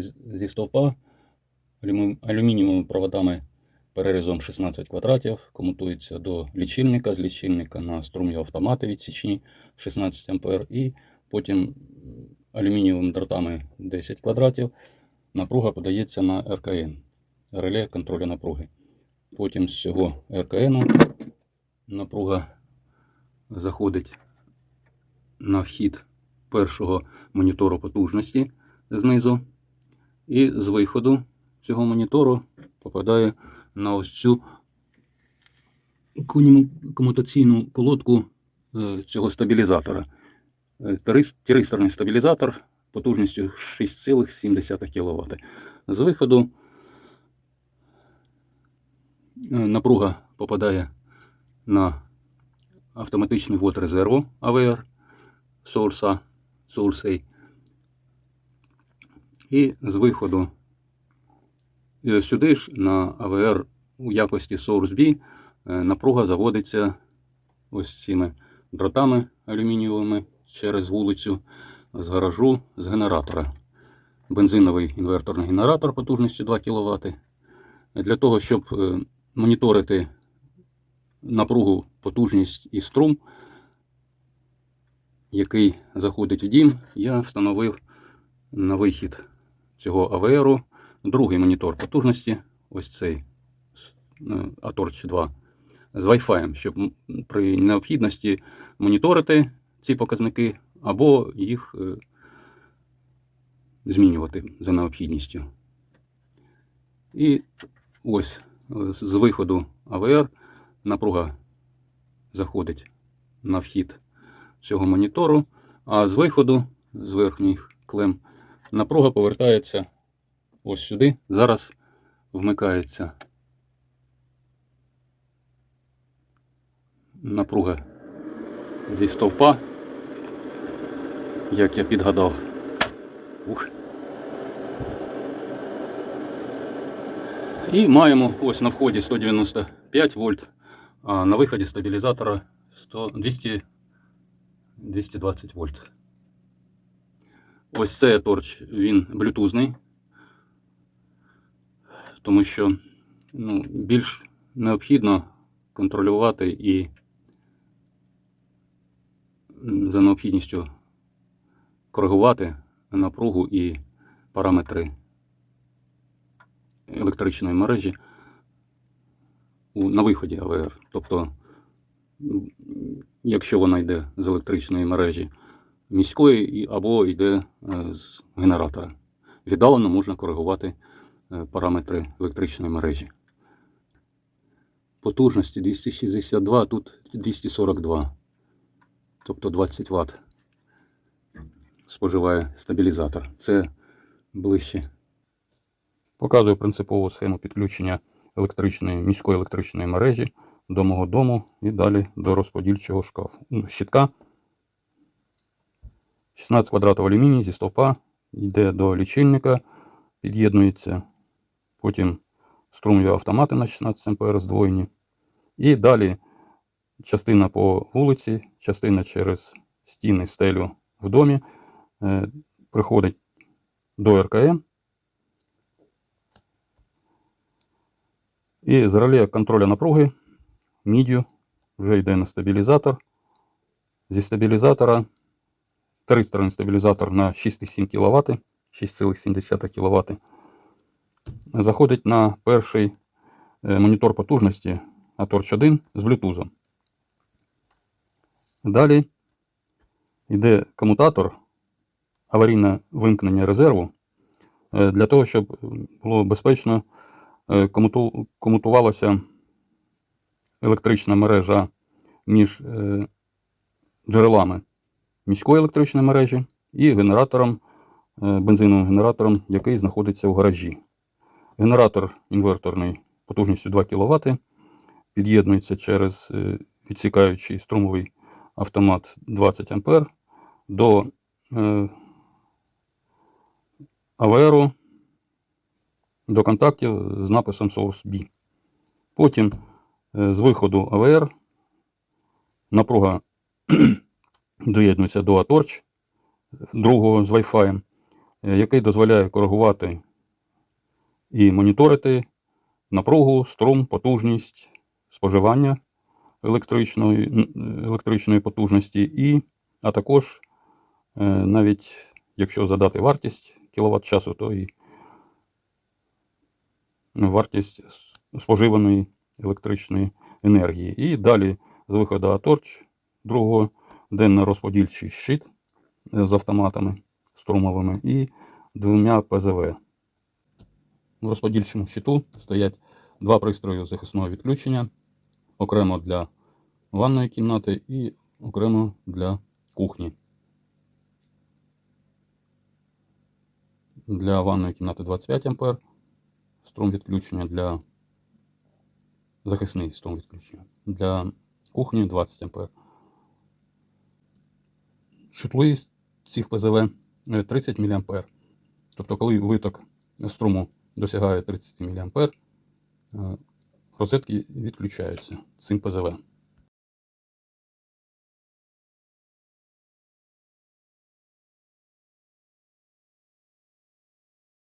зі стовпа. Алюмі- алюмінієвими проводами перерізом 16 квадратів, комутується до лічильника, з лічильника на струмові автомати відсічні 16 А, і потім алюмінієвими дротами 10 квадратів. Напруга подається на РКН, реле контролю напруги. Потім з цього РКН напруга заходить на вхід першого монітору потужності знизу, і з виходу цього монітору попадає на ось цю комутаційну колодку е, цього стабілізатора. Е, Тиристорний стабілізатор потужністю 6,7 кВт. З виходу е, напруга попадає на автоматичний ввод резерву АВР Source, Source A. І з виходу е, сюди ж на АВР у якості Source B е, напруга заводиться ось цими дротами алюмінієвими через вулицю з гаражу з генератора. Бензиновий інверторний генератор потужністю 2 кВт. Для того, щоб е, моніторити напругу, потужність і струм, який заходить в дім, я встановив на вихід цього АВРу другий монітор потужності, ось цей е, Atorch 2 з Wi-Fi, щоб при необхідності моніторити ці показники або їх е, змінювати за необхідністю. І ось е, з виходу АВР напруга заходить на вхід цього монітору, а з виходу, з верхніх клем, напруга повертається ось сюди. Зараз вмикається напруга зі стовпа, як я підгадав. Ух. І маємо ось на вході 195 вольт, а на виході стабілізатора 100, 200, 220 вольт. Ось цей торч, він блютузний, тому що ну, більш необхідно контролювати і за необхідністю коригувати напругу і параметри електричної мережі на виході АВР. Тобто, якщо вона йде з електричної мережі міської або йде е, з генератора. Віддалено можна коригувати е, параметри електричної мережі. Потужності 262, тут 242, тобто 20 Вт споживає стабілізатор. Це ближче. Показую принципову схему підключення електричної міської електричної мережі до мого дому і далі до розподільчого шкафу. Ну, Щитка 16 квадратів алюміній зі стовпа йде до лічильника, під'єднується. Потім струмові автомати на 16 А здвоєні. І далі частина по вулиці, частина через стіни стелю в домі е, приходить до РКМ. І з реле контроля напруги мідію вже йде на стабілізатор. Зі стабілізатора тристоронний стабілізатор на 6,7 кВт, 6,7 кВт. Заходить на перший е, монітор потужності Atorch 1 з Bluetooth. Далі йде комутатор аварійне вимкнення резерву е, для того, щоб було безпечно комуту- комутувалася електрична мережа між джерелами міської електричної мережі і генератором, е, бензиновим генератором, який знаходиться в гаражі. Генератор інверторний потужністю 2 кВт під'єднується через е, відсікаючий струмовий автомат 20 А до е, АВРу до контактів з написом Source B. Потім з виходу АВР напруга доєднується до Atorch другого з Wi-Fi. е, який дозволяє коригувати і моніторити напругу, струм, потужність споживання електричної, електричної потужності, і, а також е, навіть якщо задати вартість кіловат часу, то і вартість споживаної електричної енергії. І далі з виходу Аторч другого денно-розподільчий щит е, з автоматами струмовими і двома ПЗВ. В розподільчому щиту стоять два пристрої захисного відключення, окремо для ванної кімнати і окремо для кухні. Для ванної кімнати 25 А струм відключення для захисний струм відключення. Для кухні 20 А. Чутливість цих ПЗВ е, 30 мА. Тобто, коли виток струму досягає 30 мА, е, розетки відключаються цим ПЗВ.